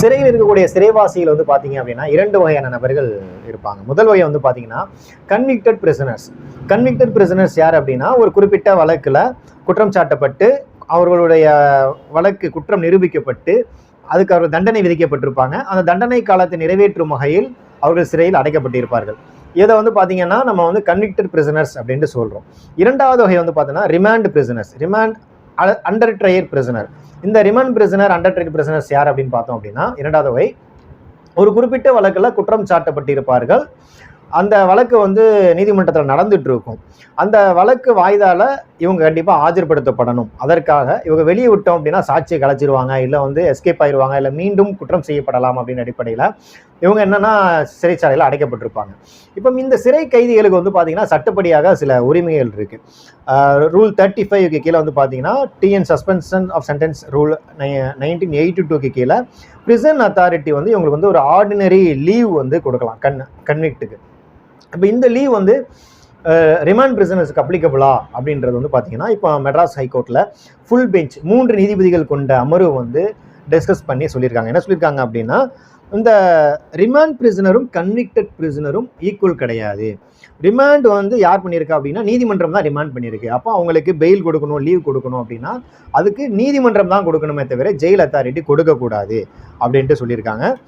சிறையில் இருக்கக்கூடிய சிறைவாசிகள் வந்து பார்த்தீங்க அப்படின்னா இரண்டு வகையான நபர்கள் இருப்பாங்க. முதல் வகை வந்து பார்த்தீங்கன்னா கன்விக்டட் பிரிசனர்ஸ் கன்விக்டட் பிரிசனர்ஸ் யார் அப்படின்னா ஒரு குறிப்பிட்ட வழக்கில் குற்றம் சாட்டப்பட்டு அவர்களுடைய வழக்கு குற்றம் நிரூபிக்கப்பட்டு அதுக்கு அவர் தண்டனை விதிக்கப்பட்டிருப்பாங்க. அந்த தண்டனை காலத்தை நிறைவேற்றும் வகையில் அவர்கள் சிறையில் அடைக்கப்பட்டிருப்பார்கள். இதை வந்து பார்த்தீங்கன்னா நம்ம வந்து கன்விக்டட் பிரிசனர்ஸ் அப்படின்ட்டு சொல்கிறோம் இரண்டாவது வகை வந்து பார்த்தீங்கன்னா remand prisoners remand under trial prisoner இந்த remand prisoner under trial prisoners யார் அப்படின்னு பார்த்தோம் அப்படின்னா இரண்டாவது வகை ஒரு குறிப்பிட்ட வழக்கில் குற்றம் சாட்டப்பட்டிருப்பார்கள். அந்த வழக்கு வந்து நீதிமன்றத்தில் நடந்துட்டு இருக்கும் அந்த வழக்கு வாய்தால இவங்க கண்டிப்பாக ஆஜர்படுத்தப்படணும். அதற்காக இவங்க வெளியே விட்டோம் அப்படின்னா சாட்சியை கலைச்சிருவாங்க இல்லை வந்து எஸ்கேப் ஆயிடுவாங்க இல்லை மீண்டும் குற்றம் செய்யப்படலாம் அப்படின்னு அடிப்படையில் இவங்க என்னன்னா சிறைச்சாலையில் அடைக்கப்பட்டிருப்பாங்க. இப்போ இந்த சிறை கைதிகளுக்கு வந்து பார்த்தீங்கன்னா சட்டப்படியாக சில உரிமைகள் இருக்கு. ரூல் தேர்ட்டி ஃபைவ்க்கு கீழே வந்து பார்த்தீங்கன்னா TN suspension of sentence rule nineteen eighty டூக்கு கீழே பிரிசன் அத்தாரிட்டி வந்து இவங்களுக்கு வந்து ஒரு ஆர்டினரி லீவ் வந்து கொடுக்கலாம் கண் கன்விக்ட்டுக்கு இப்போ இந்த லீவ் வந்து ரிமாண்ட் பிரிசனர்ஸ்க்கு அப்ளிகபிளா அப்படின்றது வந்து பார்த்தீங்கன்னா இப்போ மெட்ராஸ் ஹைகோர்ட்டில் ஃபுல் பெஞ்ச் மூன்று நீதிபதிகள் கொண்ட அமர்வு வந்து டிஸ்கஸ் பண்ணி சொல்லியிருக்காங்க. என்ன சொல்லியிருக்காங்க அப்படின்னா இந்த ரிமாண்ட் பிரிசனரும் கன்விக்டட் பிரிசனரும் ஈக்குவல் கிடையாது. ரிமாண்ட் வந்து யார் பண்ணியிருக்கா அப்படின்னா நீதிமன்றம் தான் ரிமாண்ட் பண்ணியிருக்கு. அப்போ அவங்களுக்கு பெயில் கொடுக்கணும் லீவ் கொடுக்கணும் அப்படின்னா அதுக்கு நீதிமன்றம் தான் கொடுக்கணுமே தவிர ஜெயில் அத்தாரிட்டி கொடுக்கக்கூடாது அப்படின்ட்டு சொல்லியிருக்காங்க.